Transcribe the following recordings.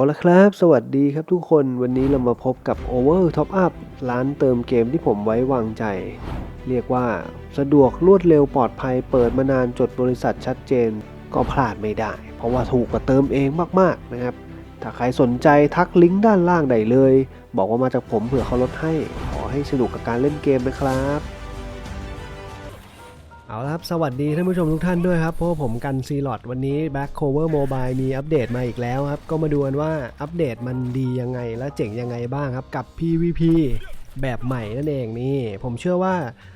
าละครับ สวัสดีครับทุกคนวันนี้เรามาพบกับ Over Top Up ร้านเติมเกมที่ผมไว้วางใจ เรียกว่าสะดวกรวดเร็วปลอดภัยเปิดมานานจดบริษัทชัดเจน ก็พลาดไม่ได้ เพราะว่าถูกกว่าเติมเองมากๆนะครับ ถ้าใครสนใจทักลิงก์ด้านล่างได้เลย บอกว่ามาจากผมเผื่อเขาลดให้ ขอให้สนุกกับการเล่นเกมนะครับ เอาละครับ สวัสดีท่านผู้ชมทุกท่านด้วยครับพวกผมกันซีลอดวันนี้ Back Cover Mobile มีอัปเดตมาอีกแล้วครับ ก็มาดูกันว่าอัปเดตมันดียังไงและเจ๋งยังไงบ้างครับ กับ PVP แบบใหม่นั่นเองนี่ ผมเชื่อว่า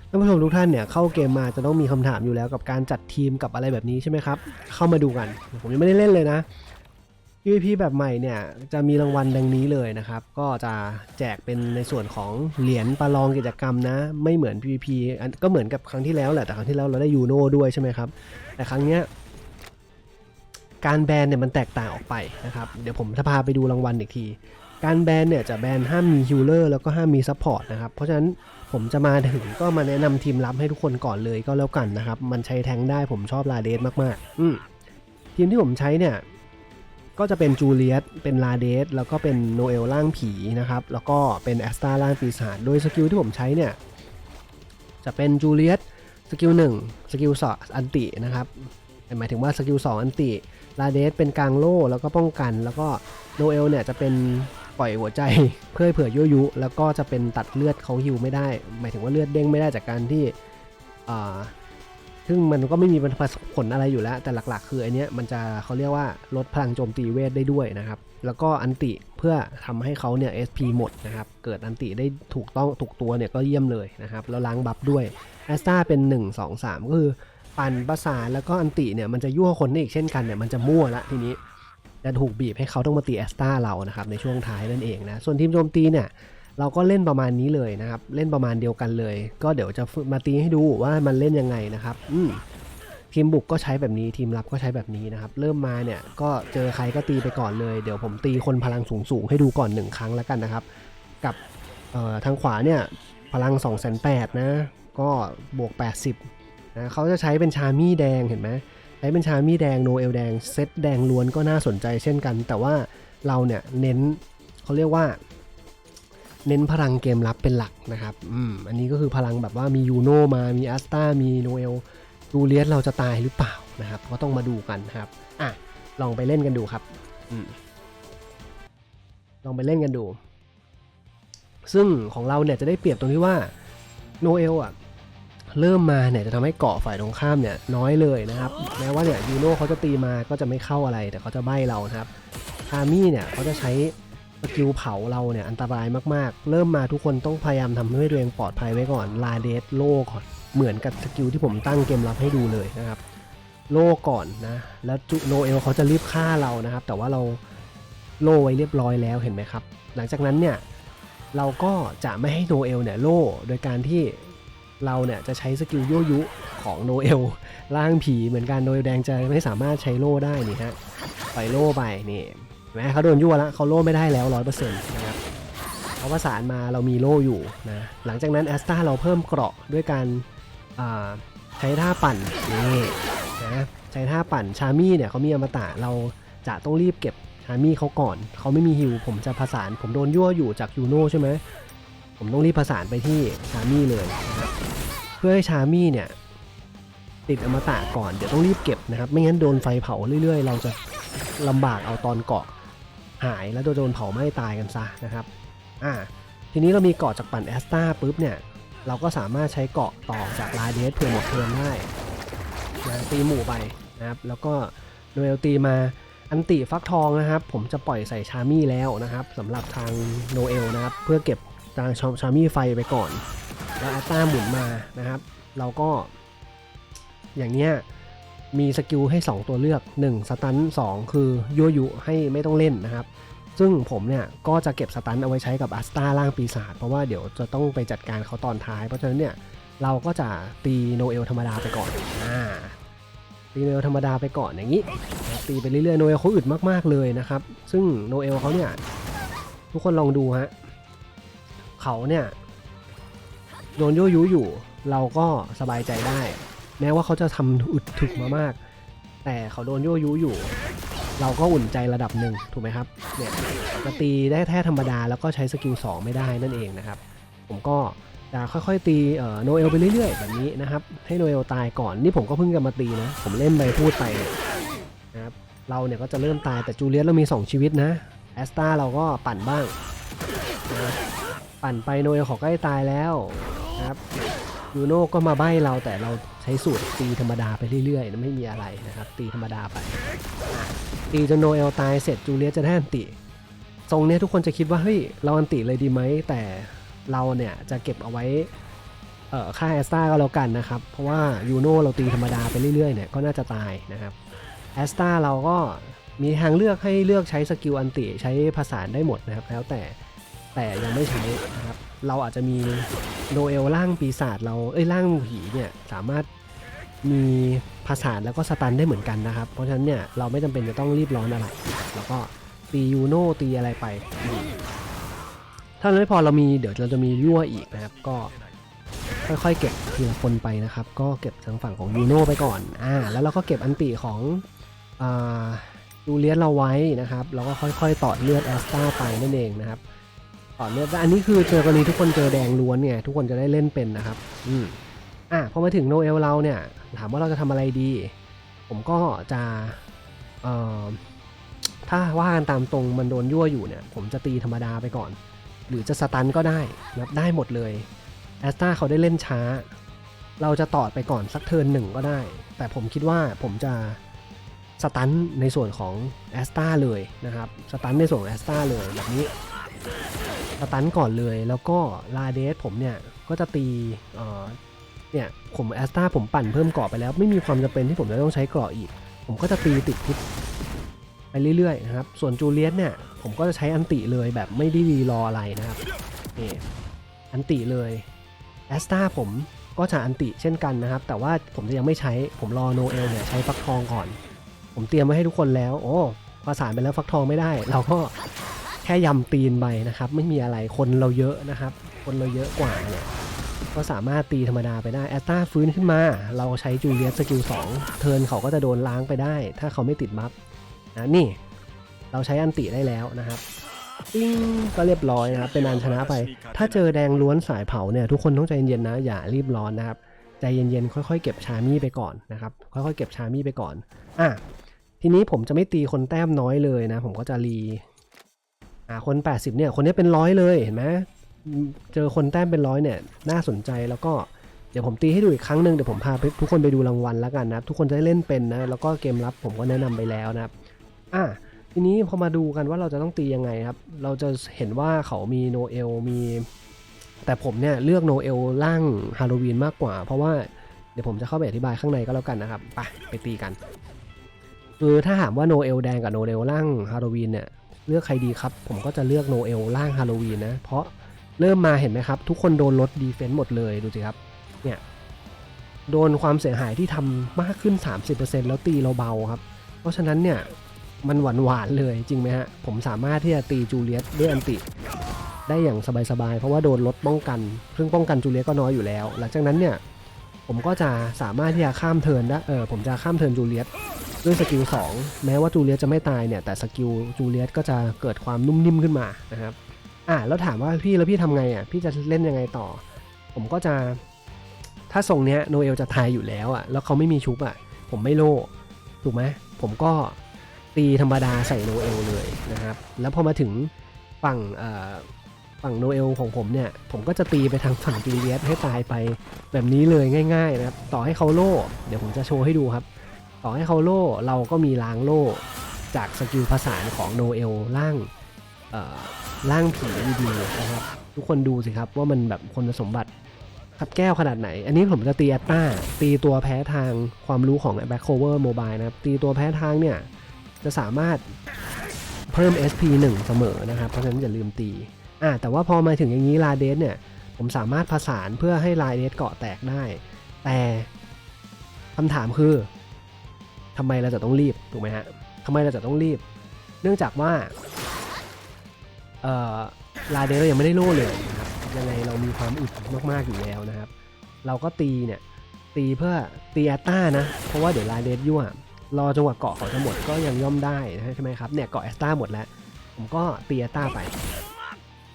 ท่านผู้ชมทุกท่านเนี่ยเข้าเกมมาจะต้องมีคำถามอยู่แล้วกับการจัดทีมกับอะไรแบบนี้ใช่ไหมครับ เข้ามาดูกัน ผมยังไม่ได้เล่นเลยนะ PVP แบบใหม่เนี่ยจะมีรางวัลดังนี้เลยนะครับ ก็จะแจกเป็นในส่วนของเหรียญประลองกิจกรรมนะ ไม่เหมือน PVP อันก็เหมือนกับครั้งที่แล้วแหละแต่ครั้งที่แล้วเราได้ยูโน่ด้วยใช่ไหมครับ แต่ครั้งเนี้ยการแบนเนี่ยมันแตกต่างออกไปนะครับ เดี๋ยวผมจะพาไปดูรางวัลอีกที การแบนเนี่ยจะแบนห้ามมีฮิลเลอร์แล้วก็ห้ามมีซัพพอร์ตนะครับ เพราะฉะนั้นผมจะมาถึงก็มาแนะนำทีมลับให้ทุกคนก่อนเลยก็แล้วกันนะครับ มันใช้แทงได้ผมชอบลาเดสมากๆ อืมทีมที่ผมใช้เนี่ย ก็จะเป็นจูเลียตเป็นลาเดสแล้วก็เป็นโนเอลร่างผีนะครับ แล้วก็เป็นแอสตาร่างปีศาจโดยสกิลที่ผมใช้เนี่ย จะเป็นจูเลียตสกิล1สกิลสองอันตินะครับหมายถึงว่าสกิล2อันติลาเดสเป็นกลางโล่แล้วก็ป้องกัน แล้วก็โนเอลเนี่ยจะเป็นปล่อยหัวใจเพื่อเผื่อยั่วยุ แล้วก็จะเป็นตัดเลือดเขาฮิวไม่ได้ หมายถึงว่าเลือดเด้งไม่ได้จากการที่อ่า ซึ่งมันก็ไม่มีผลอะไรอยู่แล้ว แต่หลักๆ คืออันเนี้ยมันจะเขาเรียกว่าลดพลังโจมตีเวทได้ด้วยนะครับ แล้วก็อันติเพื่อทำให้เขาเนี่ย SP หมดนะครับ เกิดอันติได้ถูกต้องถูกตัวเนี่ยก็เยี่ยมเลยนะครับ แล้วล้างบัฟด้วยแอสตาเป็น 1 2 3 ก็คือปั่นประสานแล้วก็อันติเนี่ยมันจะยั่วคนได้อีกเช่นกันเนี่ยมันจะมั่วละทีนี้จะถูกบีบให้เขาต้องมาตีแอสตาเรานะครับในช่วงท้ายนั่นเองนะ ส่วนทีมโจมตีเนี่ย เราก็เล่นประมาณนี้เลยนะครับ เล่นประมาณเดียวกันเลย ก็เดี๋ยวจะฝึกมาตีให้ดูว่ามันเล่นยังไงนะครับอืมทีมบุกก็ใช้แบบนี้ทีมรับก็ใช้แบบนี้นะครับ เริ่มมาเนี่ยก็เจอใครก็ตีไปก่อนเลย เดี๋ยวผมตีคนพลังสูงสูงๆให้ดูก่อนหนึ่งครั้งแล้วกันนะครับ กับเอ่อทางขวาเนี่ยพลัง2 8 0 0 0นะก็บวก 80นะเขาจะใช้เป็นชามี่แดงเห็นไหมใช้เป็นชามี่แดงโนเอลแดงเซตแดงล้วนก็น่าสนใจเช่นกัน แต่ว่าเราเนี่ยเน้นเขาเรียกว่า เน้นพลังเกมรับเป็นหลักนะครับอืมอันนี้ก็คือพลังแบบว่ามียูโนมา มีอัสตามีโนเอลดูเลียสเราจะตายหรือเปล่านะครับ ก็ต้องมาดูกันครับ อะ ลองไปเล่นกันดูครับอืมลองไปเล่นกันดู ซึ่งของเราเนี่ยจะได้เปรียบตรงที่ว่าโนเอลอะเริ่มมาเนี่ยจะทำให้เกาะฝ่ายตรงข้ามเนี่ยน้อยเลยนะครับ แม้ว่าเนี่ยยูโน่เขาจะตีมาก็จะไม่เข้าอะไรแต่เขาจะใบ้เรานะครับคามี่เนี่ยเขาจะใช้ กิลเผาเราเนี่ยอันตรายมากๆ เริ่มมาทุกคนต้องพยายามทำให้ตัวเองปลอดภัยไว้ก่อนลาเดสโล่ก่อน เหมือนกับสกิลที่ผมตั้งเกมรับให้ดูเลยนะครับ โล่ก่อนนะ แล้วจุโนเอลเขาจะรีบฆ่าเรานะครับ แต่ว่าเราโล่ไว้เรียบร้อยแล้วเห็นไหมครับ หลังจากนั้นเนี่ยเราก็จะไม่ให้โนเอลเนี่ยโล่โดยการที่เราเนี่ยจะใช้สกิลยั่วยุของโนเอลร่างผีเหมือนกันโดยแดงจะไม่สามารถใช้โล่ได้นี่ฮะปล่อยโล่ไปนี่ นไหมเขาโดนยั่วแล้วเขาโล่ไม่ได้แล้วร้อยเปอร์เซ็นต์นะครับเขาประสานมาเรามีโล่อยู่นะหลังจากนั้นแอสตาเราเพิ่มเกราะด้วยการใช้ท่าปั่นนี่นะใช้ท่าปั่นชามี่เนี่ยเขามีอมตะเราจะต้องรีบเก็บชามี่เขาก่อน เขาไม่มีฮิวผมจะประสานผมโดนยั่วอยู่จากยูโน่ใช่ไหมผมต้องรีบประสานไปที่ชามี่เลยนะครับเพื่อให้ชามี่เนี่ยติดอมตะก่อนเดี๋ยวต้องรีบเก็บนะครับ ไม่งั้นโดนไฟเผาเรื่อยๆ เราจะลำบากเอาตอนเกาะ หายแล้วโดนเผาไหม้ตายกันซะนะครับอ่าทีนี้เรามีเกาะจากปั่นแอสตาปุ๊บเนี่ยเราก็สามารถใช้เกาะต่อจากลาเดสเพื่อหมดเทิร์นได้นะตีหมู่ไปนะครับแล้วก็โนเอลตีมาอันติฟักทองนะครับ ผมจะปล่อยใส่ชามี่แล้วนะครับสำหรับทางโนเอลนะครับเพื่อเก็บทางชามี่ไฟไปก่อน แล้วแอสตาหมุนมานะครับ เราก็อย่างเนี้ย มีสกิลให้ 2 ตัวเลือก 1 สตัน2คือยั่วยุให้ไม่ต้องเล่นนะครับ ซึ่งผมเนี่ยก็จะเก็บสตันเอาไว้ใช้กับอัสตาล่างปีศาจเพราะว่าเดี๋ยวจะต้องไปจัดการเขาตอนท้าย เพราะฉะนั้นเนี่ยเราก็จะตีโนเอลธรรมดาไปก่อนอ่าตีโนเอลธรรมดาไปก่อนอย่างนี้ ตีไปเรื่อยๆโนเอลเขาอึดมากๆเลยนะครับ ซึ่งโนเอลเขาเนี่ยทุกคนลองดูฮะเขาเนี่ยโดนยั่วยุอยู่ เราก็สบายใจได้ แม้ว่าเขาจะทำอึดถึกมามาก แต่เขาโดนยั่วยุอยู่ เราก็อุ่นใจระดับหนึ่งถูกไหมครับเนี่ยจะตีได้แค่ธรรมดาแล้วก็ใช้สกิล2ไม่ได้นั่นเองนะครับ ผมก็จะค่อยๆตีโนเอลไปเรื่อยๆ แบบนี้นะครับ ให้โนเอลตายก่อนนี่ผมก็เพิ่งจะมาตีนะ ผมเล่นไปพูดไปเนี่ยนะครับเราเนี่ยก็จะเริ่มตายแต่จูเลียสเรามี 2 ชีวิตนะแอสตาเราก็ปั่นบ้างนะปั่นไปโนเอลขอใกล้ตายแล้วนะครับ ยูโน่ก็มาใบ้เราแต่เราใช้สูตรตีธรรมดาไปเรื่อยๆไม่มีอะไรนะครับ ตีธรรมดาไป ตีจนโนเอลตายเสร็จจูเลียจะได้อันติทรงเนี้ยทุกคนจะคิดว่าเฮ้ยเราอันติเลยดีไหมแต่เราเนี่ยจะเก็บเอาไว้เอ่อค่าแอสตาก็แล้วกันนะครับ เพราะว่ายูโน่เราตีธรรมดาไปเรื่อยๆเนี่ยก็น่าจะตายนะครับแอสตาเราก็มีทางเลือกให้เลือกใช้สกิลอันติใช้ผสาได้หมดนะครับ แล้วแต่แต่ยังไม่ใช้นะครับ เราอาจจะมีโนเอลร่างปีศาจเราเอ้ยร่างผีเนี่ยสามารถมีผสาแล้วก็สตันได้เหมือนกันนะครับ เพราะฉะนั้นเนี่ยเราไม่จำเป็นจะต้องรีบร้อนอะไร แล้วก็ตียูโน่ตีอะไรไปถ้าไม่พอเรามีเดี๋ยวเราจะมียั่วอีกนะครับ ก็ค่อยๆเก็บทีละคนไปนะครับ ก็เก็บทางฝั่งของยูโน่ไปก่อนอ่าแล้วเราก็เก็บอันติของอ่าจูเลียสเราไว้นะครับแล้วก็ค่อยๆต่อเลือดแอสตาไปนั่นเองนะครับ ต่อเลือดอันนี้คือเจอกรณีทุกคนเจอแดงล้วนเนี่ยทุกคนจะได้เล่นเป็นนะครับ อืมอะพอมาถึงโนเอลเราเนี่ย ถามว่าเราจะทำอะไรดี ผมก็จะเอ่อถ้าว่ากันตามตรงมันโดนยั่วอยู่เนี่ย ผมจะตีธรรมดาไปก่อน หรือจะสตันก็ได้นะครับได้หมดเลยแอสตาเขาได้เล่นช้า เราจะต่อไปก่อนสักเทิร์นหนึ่งก็ได้ แต่ผมคิดว่าผมจะสตันในส่วนของแอสตาเลยนะครับสตันในส่วนของแอสตาเลยแบบนี้ สตันก่อนเลย แล้วก็ลาเดสผมเนี่ย ก็จะตีเนี่ยผมแอสตาผมปั่นเพิ่มเกาะไปแล้ว ไม่มีความจำเป็นที่ผมจะต้องใช้เกาะอีก ผมก็จะตีติดพิษไปเรื่อยๆนะครับ ส่วนจูเลียสเนี่ย ผมก็จะใช้อันติเลยแบบไม่ได้รีรออะไรนะครับนี่อันติเลยแอสตาผมก็จะอันติเช่นกันนะครับ แต่ว่าผมจะยังไม่ใช้ผมรอโนเอลเนี่ยใช้ฟักทองก่อน ผมเตรียมไว้ให้ทุกคนแล้ว โอ้ประสาไปแล้วฟักทองไม่ได้ เราก็ แค่ยำตีนไปนะครับ ไม่มีอะไรคนเราเยอะนะครับ คนเราเยอะกว่าเนี่ยก็สามารถตีธรรมดาไปได้แอสตาฟื้นขึ้นมา เราใช้จูเลียสสกิล2เทิร์นเขาก็จะโดนล้างไปได้ ถ้าเขาไม่ติดบัฟนะนี่ เราใช้อันติได้แล้วนะครับปิ้งก็เรียบร้อยนะครับ เป็นอันชนะไป ถ้าเจอแดงล้วนสายเผาเนี่ยทุกคนต้องใจเย็นๆนะอย่ารีบร้อนนะครับใจเย็นๆค่อยๆ เก็บชามี่ไปก่อนนะครับ ค่อยๆ เก็บชามี่ไปก่อนอะทีนี้ผมจะไม่ตีคนแต้มน้อยเลยนะ ผมก็จะรี อ่าคน 80เนี่ยคนนี้เป็นร้อยเลยเห็นไหมเจอคนแต้มเป็นร้อยเนี่ยน่าสนใจแล้วก็เดี๋ยวผมตีให้ดูอีกครั้งหนึ่งเดี๋ยวผมพาทุกคนไปดูรางวัลแล้วกันนะทุกคนจะได้เล่นเป็นนะแล้วก็เกมรับผมก็แนะนำไปแล้วนะครับอะทีนี้พอมาดูกันว่าเราจะต้องตียังไงครับ เราจะเห็นว่าเขามีโนเอลมี แต่ผมเนี่ยเลือกโนเอลร่างฮาโลวีนมากกว่า เพราะว่าเดี๋ยวผมจะเข้าไปอธิบายข้างในก็แล้วกันนะครับไปไปตีกันคือถ้าถามว่าโนเอลแดงกับโนเอลร่างฮาโลวีนเนี่ย เลือกใครดีครับ ผมก็จะเลือกโนเอลร่างฮาโลวีนนะ เพราะเริ่มมาเห็นไหมครับ ทุกคนโดนลดดีเฟนต์หมดเลยดูสิครับ เนี่ย โดนความเสียหายที่ทำมากขึ้น 30%แล้วตีเราเบาครับ เพราะฉะนั้นเนี่ย มันหวานหวานๆเลยจริงไหมฮะ ผมสามารถที่จะตีจูเลียสด้วยอันติ ได้อย่างสบายๆ เพราะว่าโดนลดป้องกันซึ่องป้องกันจูเลียสก็น้อยอยู่แล้ว หลังจากนั้นเนี่ยผมก็จะสามารถที่จะข้ามเทิร์นได้เออผมจะข้ามเทิร์นจูเลียส ด้วยสกิล2แม้ว่าจูเลียสจะไม่ตายเนี่ย แต่สกิลจูเลียสก็จะเกิดความนุ่มนิ่มขึ้นมานะครับอะแล้วถามว่าพี่แล้วพี่ทำไงอะพี่จะเล่นยังไงต่อ ผมก็จะถ้าทรงเนี้ยโนเอลจะตายอยู่แล้วอะแล้วเขาไม่มีชุบอะผมไม่โล่ถูกไหมผมก็ตีธรรมดาใส่โนเอลเลยนะครับแล้วพอมาถึงฝั่งอ่อฝั่งโนเอลของผมเนี่ย ผมก็จะตีไปทางฝั่งจูเลียสให้ตายไปแบบนี้เลยง่ายๆนะครับต่อให้เขาโล่เดี๋ยวผมจะโชว์ให้ดูครับ ต่อให้เขาโล่เราก็มีล้างโล่จากสกิลผสานของโนเอลล่างล่างผีดีๆนะครับทุกคนดูสิครับว่ามันแบบคนสมบัติขับแก้วขนาดไหน อันนี้ผมจะตีแอตตาตีตัวแพ้ทางความรู้ของ Back Cover Mobile นะครับ ตีตัวแพ้ทางเนี่ย จะสามารถเพิ่ม SP 1 เสมอนะครับ เพราะฉะนั้นอย่าลืมตีอ่าแต่ว่าพอมาถึงอย่างนี้ลาเดสเนี่ย ผมสามารถผสานเพื่อให้ลาเดสเกาะแตกได้ แต่คำถามคือ ทำไมเราจะต้องรีบถูกไหมฮะทำไมเราจะต้องรีบ เนื่องจากว่าเอ่อลาเดสเรายังไม่ได้โล่เลยนะครับยังไงเรามีความอึดมากๆอยู่แล้วนะครับ เราก็ตีเนี่ยตีเพื่อตีแอตตานะ เพราะว่าเดี๋ยวลาเดสยั่วรอจังหวะเกาะเขาจะหมดก็ยังย่อมได้นะใช่ไหมครับเนี่ยเกาะแอสตาหมดแล้วผมก็ตีแอสตาไป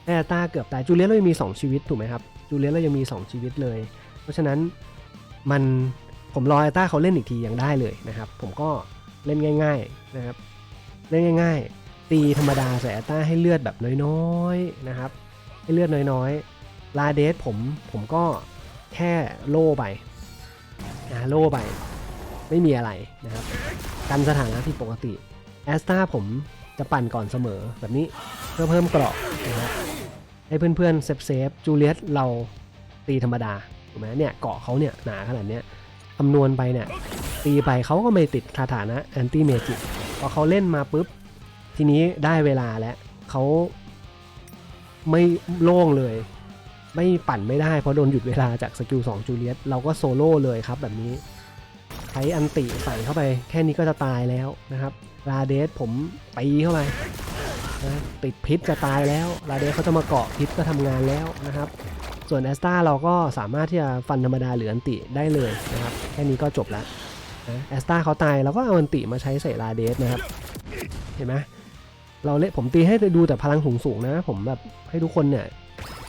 แอสตาเกือบตายจูเลียเรายังมี 2 ชีวิตถูกไหมครับจูเลียเรายังมี 2 ชีวิตเลย เพราะฉะนั้นมัน ผมรอแอสตาเขาเล่นอีกทียังได้เลยนะครับ ผมก็เล่นง่าย ๆนะครับ เล่นง่าย ๆ ตีธรรมดาใส่แอสตาให้เลือดแบบน้อยๆนะครับ ให้เลือดน้อยๆลาเดสผมผมก็แค่โล่ไปนะโล่ไป ไม่มีอะไรนะครับกันสถานะที่ปกติแอสตาผมจะปั่นก่อนเสมอแบบนี้เพื่อเพิ่มเกราะนะครับให้เพื่อนๆเซฟเซฟจูเลียสเราตีธรรมดาถูกไหมเนี่ยเกาะเขาเนี่ยหนาขนาดเนี้ย คำนวณไปเนี่ยตีไปเขาก็ไม่ติดสถานะแอนตี้เมจิกพอเขาเล่นมาปุ๊บ ทีนี้ได้เวลาแล้วเขาไม่โล่งเลย ไม่ปั่นไม่ได้เพราะโดนหยุดเวลาจากสกิล2จูเลียสเราก็โซโล่เลยครับแบบนี้ ใช้อันติใส่เข้าไป แค่นี้ก็จะตายแล้วนะครับลาเดสผมตีเข้าไปนะติดพิษจะตายแล้วลาเดสเขาจะมาเกาะพิษก็ทำงานแล้วนะครับ ส่วนแอสตาเราก็สามารถที่จะฟันธรรมดาหรืออันติได้เลยนะครับ แค่นี้ก็จบแล้วนะแอสตาเขาตายเราก็เอาอันติมาใช้ใส่ลาเดสนะครับ เห็นไหมเราเล่นผมตีให้ดูแต่พลังสูงสูงนะ ผมแบบให้ทุกคนเนี่ย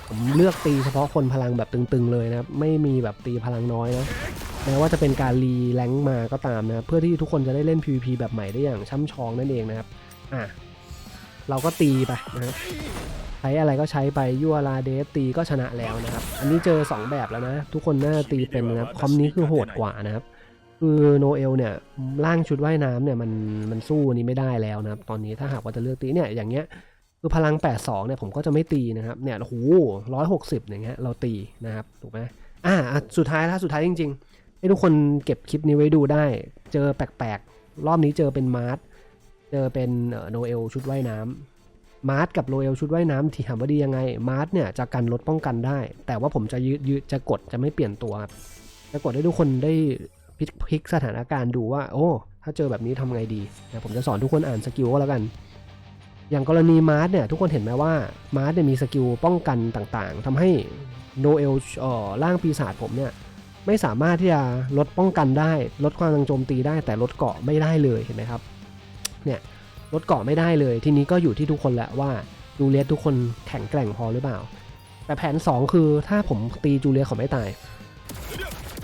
ผมเลือกตีเฉพาะคนพลังแบบตึงๆเลยนะครับ ไม่มีแบบตีพลังน้อยนะแม้ว่าจะเป็นการรีแรงค์มาก็ตามนะเพื่อที่ทุกคนจะได้เล่น PVP แบบใหม่ได้อย่างช่ำชองนั่นเองนะครับ อะ เราก็ตีไปนะครับ ใช้อะไรก็ใช้ไปยั่วลาเดฟตีก็ชนะแล้วนะครับ อันนี้เจอ 2 แบบแล้วนะ ทุกคนน่าจะตีเป็นนะครับคอมนี้คือโหดกว่านะครับ คือโนเอลเนี่ยร่างชุดว่ายน้ำเนี่ยมันมันสู้อันนี้ไม่ได้แล้วนะครับ ตอนนี้ถ้าหากว่าจะเลือกตีเนี่ยอย่างเงี้ยคือพลัง 82 เนี่ยผมก็จะไม่ตีนะครับ เนี่ยโอ้โหร้อยหกสิบอย่างเงี้ยเราตีนะครับ ถูกไหมอ่าอะสุดท้ายแล้วสุดท้ายจริงๆ ให้ทุกคนเก็บคลิปนี้ไว้ดูได้ เจอแปลกๆ รอบนี้เจอเป็นมาร์ท เจอเป็นโนเอลชุดว่ายน้ำ มาร์ทกับโนเอลชุดว่ายน้ำที่ถามว่าดียังไง มาร์ทเนี่ยจะกันลดป้องกันได้ แต่ว่าผมจะยืดยืดจะกดจะไม่เปลี่ยนตัวครับจะกดให้ทุกคนได้พลิกพกสถานการณ์ดูว่า โอ้ ถ้าเจอแบบนี้ทำไงดีนะผมจะสอนทุกคนอ่านสกิลก็แล้วกัน อย่างกรณีมาร์ทเนี่ยทุกคนเห็นไหมว่ามาร์ทเนี่ยมีสกิลป้องกันต่างๆทำให้โนเอลเอ่อร่างปีศาจผมเนี่ยไม่สามารถที่จะลดป้องกันได้ ลดความแรงโจมตีได้แต่ลดเกาะไม่ได้เลยเห็นไหมครับเนี่ย ลดเกาะไม่ได้เลย ทีนี้ก็อยู่ที่ทุกคนแหละว่าจูเลียสทุกคนแข็งแกร่งพอหรือเปล่า แต่แผน 2 คือถ้าผมตีจูเลียสเขาไม่ตาย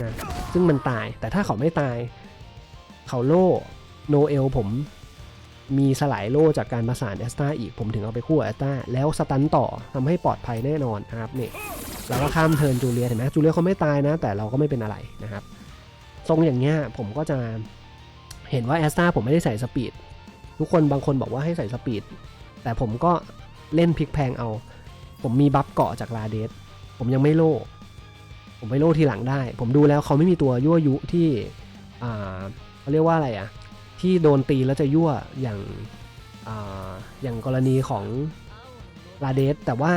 นะซึ่งมันตายแต่ถ้าเขาไม่ตาย เขาโล่โนเอลผมมีสลายโล่จากการประสานแอสตาอีกผมถึงเอาไปคู่แอสตาแล้วสตันต่อทำให้ปลอดภัยแน่นอนนะครับนี่เราก็ข้ามเทินจูเลียเห็นไหมจูเลียเขาไม่ตายนะ แต่เราก็ไม่เป็นอะไรนะครับ ทรงอย่างเงี้ยผมก็จะเห็นว่าแอสตาผมไม่ได้ใส่สปีด ทุกคนบางคนบอกว่าให้ใส่สปีด แต่ผมก็เล่นพลิกแพงเอา ผมมีบัฟเกาะจากลาเดสผมยังไม่โล่ ผมไปโล่ทีหลังได้ ผมดูแล้วเขาไม่มีตัวยั่วยุที่อ่าเขาเรียกว่าอะไรอะที่โดนตีแล้วจะยั่วอย่างอาอย่างกรณีของลาเดสแต่ว่า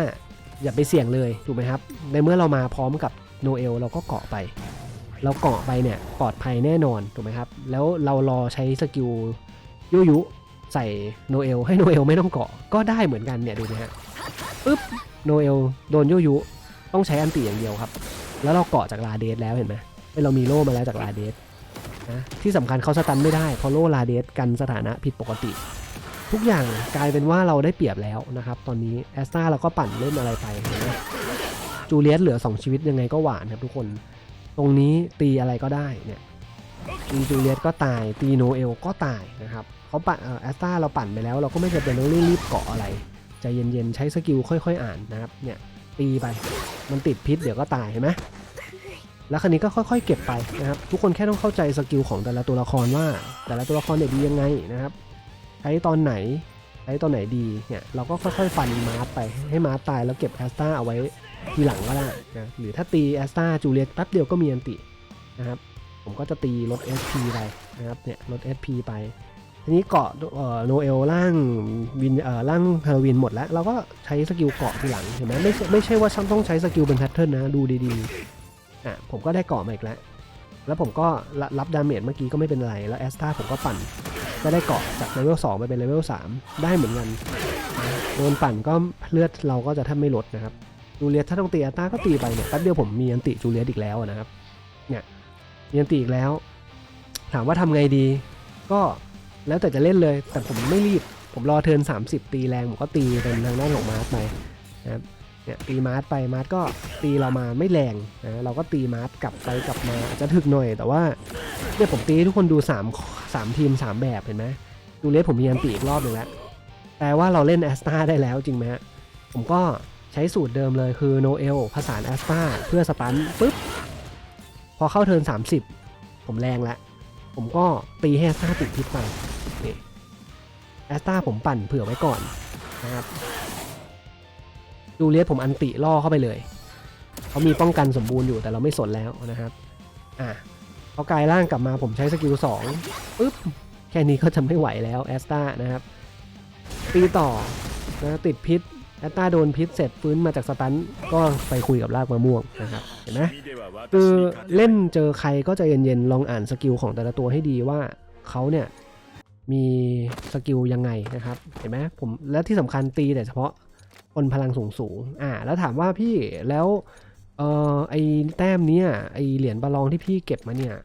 อย่าไปเสี่ยงเลยถูกไหมครับ ในเมื่อเรามาพร้อมกับโนเอลเราก็เกาะไป เราเกาะไปเนี่ยปลอดภัยแน่นอนถูกไหมครับ แล้วเรารอใช้สกิลยุยุ ใส่โนเอลให้โนเอลไม่ต้องเกาะก็ได้เหมือนกันเนี่ยดูนะฮะปึ๊บโนเอลโดนยุยุต้องใช้อันติอย่างเดียวครับ แล้วเราเกาะจากลาเดสแล้วเห็นไหมเรามีโล่มาแล้วจากลาเดสนะที่สำคัญเขาสตันไม่ได้เพราะโลลาเดสกันสถานะผิดปกติ ทุกอย่างกลายเป็นว่าเราได้เปรียบแล้วนะครับ ตอนนี้แอสตาเราก็ปั่นเล่นอะไรไปนไหมจูเลียสเหลือ 2 ชีวิตยังไงก็หวานครับทุกคน ตรงนี้ตีอะไรก็ได้เนี่ย ตีจูเลียสก็ตาย ตีโนเอลก็ตายนะครับเขาปั่นแอสตาเราปั่นไปแล้ว เราก็ไม่จำเป็นต้องรีบเกาะอะไรใจเย็นๆ ใช้สกิลค่อยๆ อ่านนะครับ เนี่ยตีไป มันติดพิษเดี๋ยวก็ตายเห็นไหมแล้วคันนี้ก็ค่อยๆ เก็บไปนะครับ ทุกคนแค่ต้องเข้าใจสกิลของแต่ละตัวละครว่า แต่ละตัวละครเนี่ยดียังไงนะครับใช้ตอนไหนใช้ตอนไหนดีเนี่ยเราก็ค่อยๆ ฟันมาร์ทไปให้มาร์ทตายแล้วเก็บแอสตาเอาไว้ทีหลังก็ได้นะหรือถ้าตีแอสตาจูเลียตแป๊บเดียวก็มีอันตินะครับ ผมก็จะตีลด SP ไปนะครับเนี่ยลด SP ไปทีนี้เกาะโนเอลร่างวินเอ่อร่างฮาโลวีนหมดแล้ว เราก็ใช้สกิลเกาะทีหลังเห็นไหมไม่ไม่ใช่ว่าฉันต้องใช้สกิลเป็นแพทเทิร์นนะดูดีๆอะผมก็ได้เกาะมาอีกแล้ว แล้วผมก็รับดาเมจเมื่อกี้ก็ไม่เป็นไร แล้วแอสตาผมก็ปั่นก็ได้เกาะจากเลเวล2ไปเป็นเลเวล3ได้เหมือนกันโดนปั่นก็เลือดเราก็จะแทบไม่ลดนะครับจูเลียสถ้าต้องตีแอสตาก็ตีไปเนี่ยแป๊บเดียวผมมีอันติจูเลียสอีกแล้วนะครับเนี่ย มีอันติอีกแล้ว ถามว่าทำไงดี ก็แล้วแต่จะเล่นเลย แต่ผมไม่รีบ ผมรอเทิร์น30 ตีแรงผมก็ตีเป็นทางด้านของมาร์สไปนะครับเนี่ยตีมาร์สไปมาร์สก็ตีเรามาไม่แรงนะเราก็ตีมาร์สกลับไปกลับมาอาจจะถึกหน่อย แต่ว่าเนี่ยผมตีทุกคนดู3 3ทีม 3 แบบเห็นไหมดูเลสผมมีอันตีอีกรอบหนึ่งแล้วแปลว่าเราเล่นแอสตาได้แล้วจริงไหมฮะผมก็ใช้สูตรเดิมเลยคือโนเอลผสานแอสตาเพื่อสตันปุ๊บ พอเข้าเทิร์น30 ผมแรงแล้วผมก็ตีให้แอสตาติดพิษไปนี่แอสตาผมปั่นเผื่อไว้ก่อนนะครับดูเลียสผมอันติล่อเข้าไปเลย เขามีป้องกันสมบูรณ์อยู่แต่เราไม่สนแล้วนะครับ อะพอกลายร่างกลับมาผมใช้สกิล2ปึ๊บ แค่นี้ก็จะไม่ไหวแล้วแอสตานะครับ ตีต่อนะติดพิษ แอสตาโดนพิษเสร็จฟื้นมาจากสตันก็ไปคุยกับรากมะม่วงนะครับเห็นไหมคือเล่นเจอใครก็ใจเย็นๆลองอ่านสกิลของแต่ละตัวให้ดีว่าเขาเนี่ยมีสกิลยังไงนะครับเห็นไหมผมและที่สำคัญตีแต่เฉพาะคนพลังสูงสูงๆอ่าแล้วถามว่าพี่แล้วเออไอแต้มเนี้ยไอเหรียญบาลองที่พี่เก็บมาเนี่ย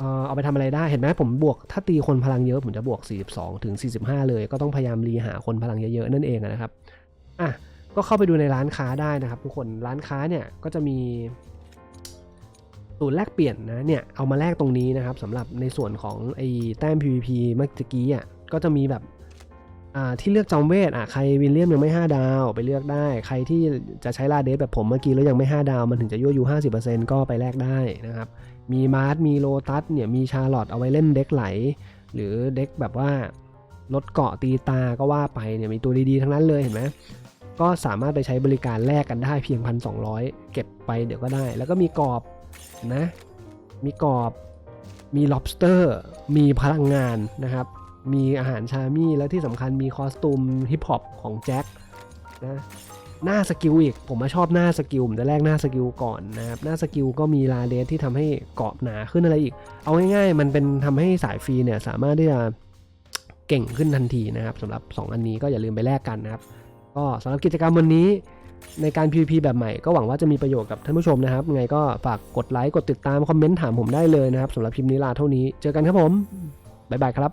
เอเอาไปทำอะไรได้เห็นไหมผมบวกถ้าตีคนพลังเยอะผมจะบวก 42 ถึง 45 เลย ก็ต้องพยายามรีหาคนพลังเยอะๆ นั่นเองนะครับอะก็เข้าไปดูในร้านค้าได้นะครับ ทุกคนร้านค้าเนี่ยก็จะมีศูนย์แลกเปลี่ยนนะเนี่ยเอามาแลกตรงนี้นะครับสำหรับในส่วนของไอ้แต้ม PVP เมื่อกี้อะก็จะมีแบบอ่าที่เลือกจอมเวทอะใครวิลเลียมยังไม่ 5 ดาวไปเลือกได้ ใครที่จะใช้ลาเดสแบบผมเมื่อกี้แล้วยังไม่ 5 ดาว มันถึงจะยั่วยู50%ก็ไปแลกได้นะครับ มีมาร์ทมีโลตัสเนี่ยมีชาร์ลอตเอาไว้เล่นเด็กไหล หรือเด็กแบบว่าลดเกาะตีตาก็ว่าไปเนี่ยมีตัวดีๆทั้งนั้นเลยเห็นไหมก็สามารถไปใช้บริการแลกกันได้เพียง 1,200 เก็บไปเดี๋ยวก็ได้ แล้วก็มีกรอบนะ มีกรอบ มี lobster มีพลังงานนะครับ มีอาหารชามี่ แล้วที่สำคัญมีคอสตูมฮิปฮอปของแจ็คนะ หน้าสกิลอีก ผมมาชอบหน้าสกิลผมจะแรกหน้าสกิลก่อนนะครับ หน้าสกิลก็มีลาเดสที่ทำให้เกาะหนาขึ้นอะไรอีก เอาง่ายๆ มันเป็นทำให้สายฟรีเนี่ยสามารถที่จะเก่งขึ้นทันทีนะครับสำหรับ 2 อันนี้ก็อย่าลืมไปแลกกันนะครับ ก็สำหรับกิจกรรมวันนี้ในการ PVP แบบใหม่ก็หวังว่าจะมีประโยชน์กับท่านผู้ชมนะครับยังไงก็ฝากกดไลค์กดติดตามคอมเมนต์ถามผมได้เลยนะครับสำหรับคลิปนี้ลาเท่านี้ เจอกันครับผม บ๊ายบายครับ